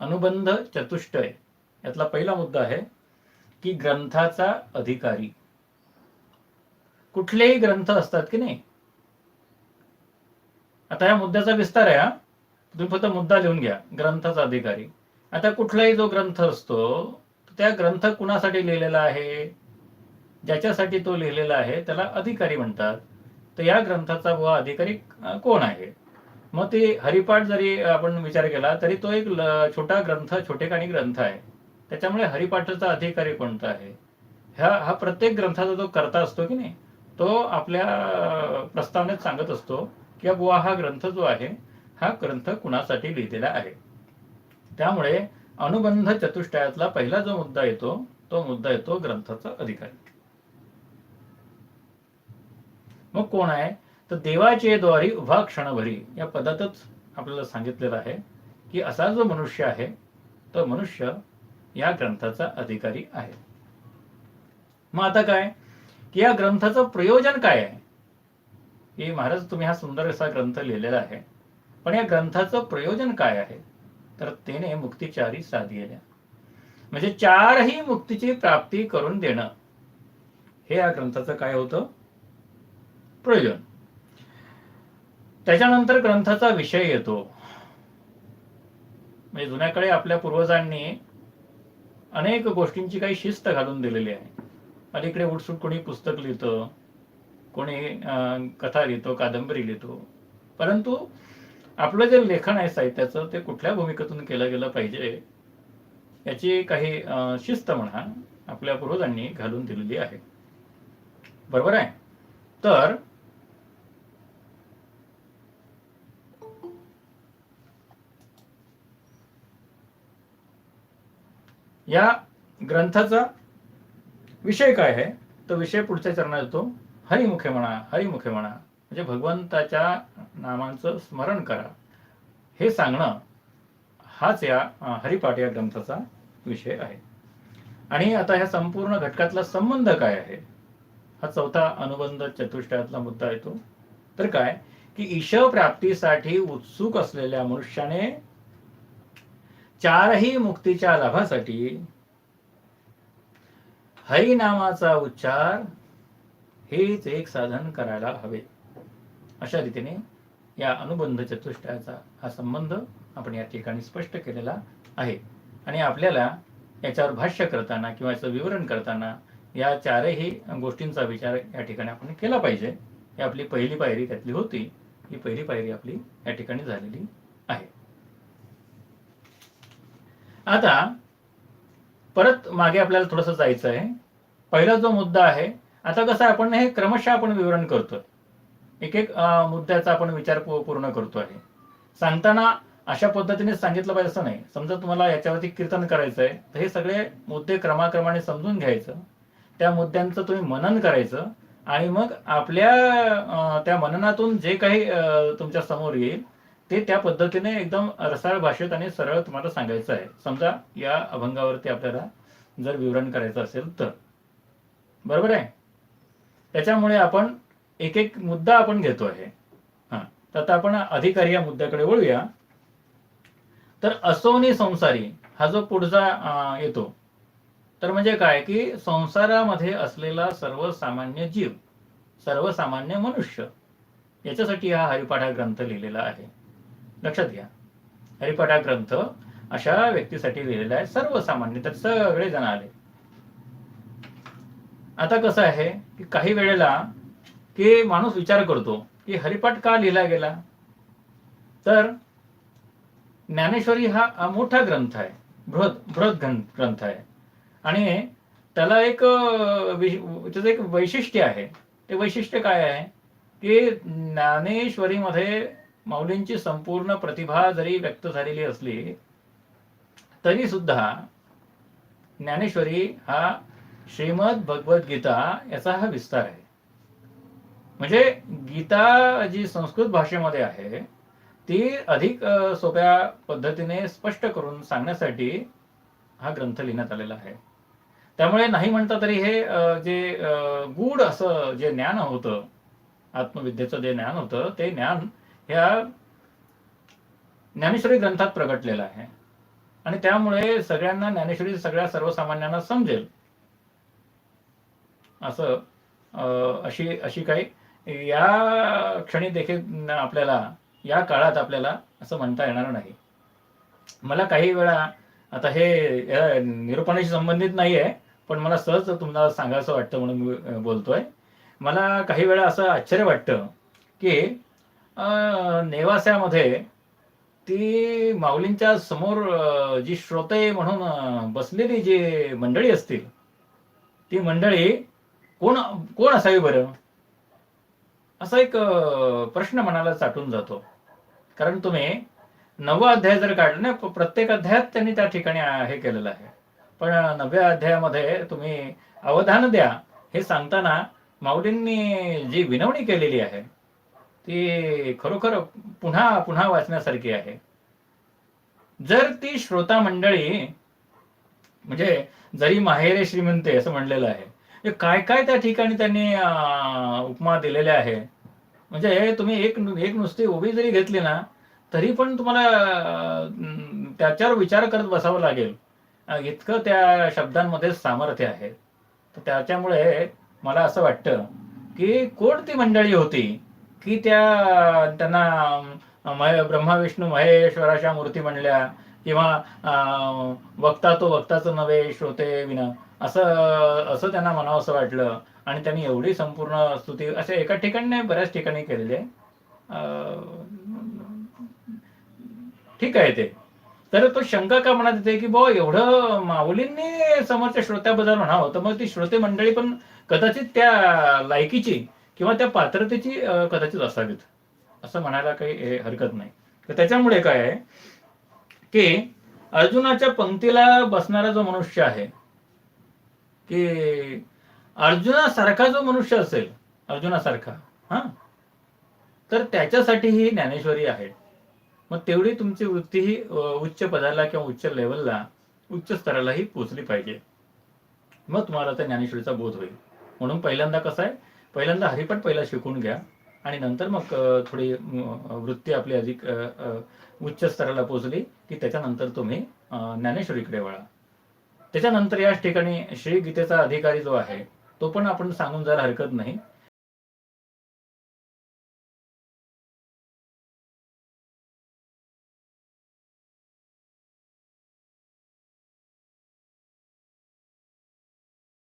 अनुबंध चतुष्टय. यातला पहिला मुद्दा आहे की ग्रंथाचा अधिकारी. कुठलेही ग्रंथ असतात की नाही? आता या मुद्द्याचा विस्तार आहे हा. तुम्ही फक्त मुद्दा लिहून घ्या ग्रंथाचा अधिकारी. आता कुठलाही जो ग्रंथ असतो त्या ग्रंथ कुणासाठी लिहिलेला आहे? ज्याच्यासाठी तो लिहिलेला आहे त्याला अधिकारी म्हणतात. तर या ग्रंथाचा बुवा अधिकारी कोण आहे? मग ते हरिपाठ जरी आपण विचार केला तरी तो एक छोटा ग्रंथ छोटेखानी ग्रंथ आहे. त्याच्यामुळे हरिपाठाचा अधिकारी कोणता आहे? ह्या हा प्रत्येक ग्रंथाचा जो करता असतो की नाही तो आपल्या प्रस्तावनेत सांगत असतो की बुवा हा ग्रंथ जो आहे हा ग्रंथ कुणासाठी लिहिलेला आहे? त्यामुळे अनुबंध चतुष्टयातला पहिला जो मुद्दा येतो तो मुद्दा येतो ग्रंथाचा अधिकारी. मग कोण आहे? तर देवाचे द्वारी उभा क्षणभरी या पदातच आपल्याला सांगितलेलं आहे की असा जो मनुष्य आहे तो मनुष्य या ग्रंथाचा अधिकारी आहे. मग आता काय? की या ग्रंथाचं प्रयोजन काय आहे? की महाराज तुम्ही हा सुंदर असा ग्रंथ लिहिलेला आहे पण या ग्रंथाचं प्रयोजन काय आहे? तर तेने मुक्तिचारी साधिल्या म्हणजे चारही मुक्तीची प्राप्ती करून देणं. हे या ग्रंथाचं काय होतं? प्रयोजन. त्याच्यानंतर ग्रंथाचा विषय येतो. म्हणजे जुन्या काळी आपल्या पूर्वजांनी अनेक गोष्टींची काही शिस्त घालून दिलेली आहे. अलीकडे उठसूट कोणी पुस्तक लिहितं कोणी कथा लिहितो कादंबरी लिहितो. परंतु आपलं जे लेखन आहे साहित्याचं ते कुठल्या भूमिकेतून केलं गेलं पाहिजे याची काही शिस्त म्हणा आपल्या पूर्वजांनी घालून दिलेली आहे. बरोबर आहे? तर या ग्रंथाचा विषय काय आहे? तो विषय पुढच्या चरणात येतो. हरिमुखे म्हणा हरिमुखे म्हणा. म्हणजे भगवंताच्या नामांचं स्मरण करा. हे सांगणं हाच या हरिपाठ या ग्रंथाचा विषय आहे. आणि आता ह्या संपूर्ण घटकातला संबंध काय आहे? हा चौथा अनुबंध चतुष्टयातला मुद्दा येतो. तर काय? की ईश प्राप्तीसाठी उत्सुक असलेल्या मनुष्याने चारही मुक्तीच्या लाभासाठी हरिनामाचा उच्चार हेच एक साधन करायला हवे. अशा रीतीने या अनुबंध चतुष्टयाचा हा संबंध आपण या ठिकाणी स्पष्ट केलेला आहे. आणि आपल्याला याच्यावर भाष्य करताना किंवा याचं विवरण करताना या चारही गोष्टींचा विचार या ठिकाणी आपण केला पाहिजे. ही आपली पहिली पायरी त्यातली होती. ही पहिली पायरी आपली या ठिकाणी झालेली आहे. आता परत मागे आपल्याला थोडंसं जायचं आहे. पहिला जो मुद्दा आहे आता कसं आहे, आपण हे क्रमशः आपण विवरण करतोय. एक एक मुद्द्याचा आपण विचार पूर्ण करतो आहे सांगताना अशा पद्धतीने सांगितलं पाहिजे असं नाही. समजा तुम्हाला याच्यावरती कीर्तन करायचं आहे तर हे सगळे मुद्दे क्रमाक्रमाने समजून घ्यायचं. त्या मुद्द्यांचं तुम्ही मनन करायचं आणि मग आपल्या त्या मननातून जे काही तुमच्यासमोर येईल ते त्या पद्धतीने एकदम रसाळ भाषेत आणि सरळ तुम्हाला सांगायचं आहे. समजा या अभंगावरती आपल्याला जर विवरण करायचं असेल तर. बरोबर आहे? त्याच्यामुळे आपण एक एक मुद्दा आपण घेतो आहे हा. तर आता आपण अधिकारी या मुद्द्याकडे वळूया. तर असोनी संसारी हा जो पुढचा येतो. तर म्हणजे काय? की संसारामध्ये असलेला सर्वसामान्य जीव सर्वसामान्य मनुष्य याच्यासाठी हा हरिपाठा ग्रंथ लिहिलेला आहे. लक्षात घ्या. हरिपाठा ग्रंथ अशा व्यक्तीसाठी लिहिलेला आहे सर्वसामान्य तर सगळे जण आले. आता कसं आहे की काही वेळेला की माणूस विचार करतो की हरिपाठ का लिहिला गेला? तर ज्ञानेश्वरी हा मोठा ग्रंथ आहे बृहत बृहत ग्रंथ आहे. आणि त्याला एक त्याचं एक वैशिष्ट्य आहे. ते वैशिष्ट्य काय आहे? की ज्ञानेश्वरीमध्ये माऊलींची संपूर्ण प्रतिभा जरी व्यक्त झालेली असली तरी सुद्धा ज्ञानेश्वरी हा श्रीमद भगवद्गीता याचा हा विस्तार आहे. म्हणजे गीता जी संस्कृत भाषेमध्ये आहे ती अधिक सोप्या पद्धतीने स्पष्ट करून सांगण्यासाठी हा ग्रंथ लिहिण्यात आलेला आहे. त्यामुळे नाही म्हणता तरी हे जे गूढ असं जे ज्ञान होतं आत्मविद्येचं जे ज्ञान होतं ते ज्ञान ह्या ज्ञानेश्वरी ग्रंथात प्रगटलेला आहे. आणि त्यामुळे सगळ्यांना ज्ञानेश्वरी सगळ्या सर्वसामान्यांना समजेल. असं अशी अशी काही या क्षणी देखील आपल्याला या काळात आपल्याला असं म्हणता येणार नाही. मला काही वेळा आता हे या निरूपणाशी संबंधित नाही आहे पण मला सहज तुम्हाला सांगायचं वाटतं म्हणून मी बोलतोय. मला काही वेळा असं आश्चर्य वाटतं की नेवास्यामध्ये ती माऊलींच्या समोर जी श्रोते म्हणून बसलेली जी मंडळी असतील ती मंडळी कोण कोण असावी बरं? असा एक प्रश्न मनाला चाटून जातो. कारण तुम्ही नववा अध्याय जर काढला ना प्रत्येक अध्यायात त्यांनी त्या ठिकाणी हे केलेलं आहे. पण नवव्या अध्यायामध्ये तुम्ही अवधान द्या हे सांगताना माऊलींनी जी विनवणी केलेली आहे ती खरोखर पुन्हा पुन्हा वाचण्यासारखी आहे. जर ती श्रोता मंडळी म्हणजे जरी माहेरे श्रीमंते असं म्हणलेलं आहे काय काय त्या ठिकाणी त्यांनी उपमा दिलेल्या आहे? म्हणजे तुम्ही एक एक नुसती उभी जरी घेतली ना तरी पण तुम्हाला त्याच्यावर विचार करत बसावं लागेल. इतकं त्या शब्दांमध्ये सामर्थ्य आहे. तर त्याच्यामुळे मला असं वाटतं की कोण ती मंडळी होती? की त्या त्यांना महे ब्रह्मा विष्णू महेश्वराच्या मूर्ती म्हणल्या किंवा वक्ता तो वक्ताचं नव्हे श्रोते विना. असं असं त्यांना म्हणावं असं वाटलं. आणि त्यांनी एवढी संपूर्ण स्तुती अशा एका ठिकाणी नाही बऱ्याच ठिकाणी केलेली आहे. ठीक आहे ते. तर तो शंका का म्हणत येते की बुवा एवढं माऊलींनी समोरच्या श्रोत्याबद्दल म्हणावं. तर मग ती श्रोते मंडळी पण कदाचित त्या लायकीची किंवा त्या पात्रतेची कदाचित असावीत. असं म्हणायला काही हरकत नाही. तर त्याच्यामुळे काय आहे की अर्जुनाच्या पंक्तीला बसणारा जो मनुष्य आहे की अर्जुनासारखा जो मनुष्य असेल अर्जुनासारखा हा? तर त्याच्यासाठी ही ज्ञानेश्वरी आहे मग तेवढी तुमची वृत्ती ही उच्च पदाला किंवा उच्च लेवलला उच्च स्तरालाही पोचली पाहिजे. मग तुम्हाला त्या ज्ञानेश्वरीचा बोध होईल. म्हणून पहिल्यांदा कसं आहे पहिल्यांदा हरिपट पहिला शिकून घ्या. आणि नंतर मग थोडी वृत्ती आपली अधिक उच्च स्तराला पोचली की त्याच्यानंतर तुम्ही ज्ञानेश्वरीकडे वळा. त्याच्यानंतर याच ठिकाणी श्री गीतेचा अधिकारी जो आहे तो पण आपण सांगून जायला हरकत नाही.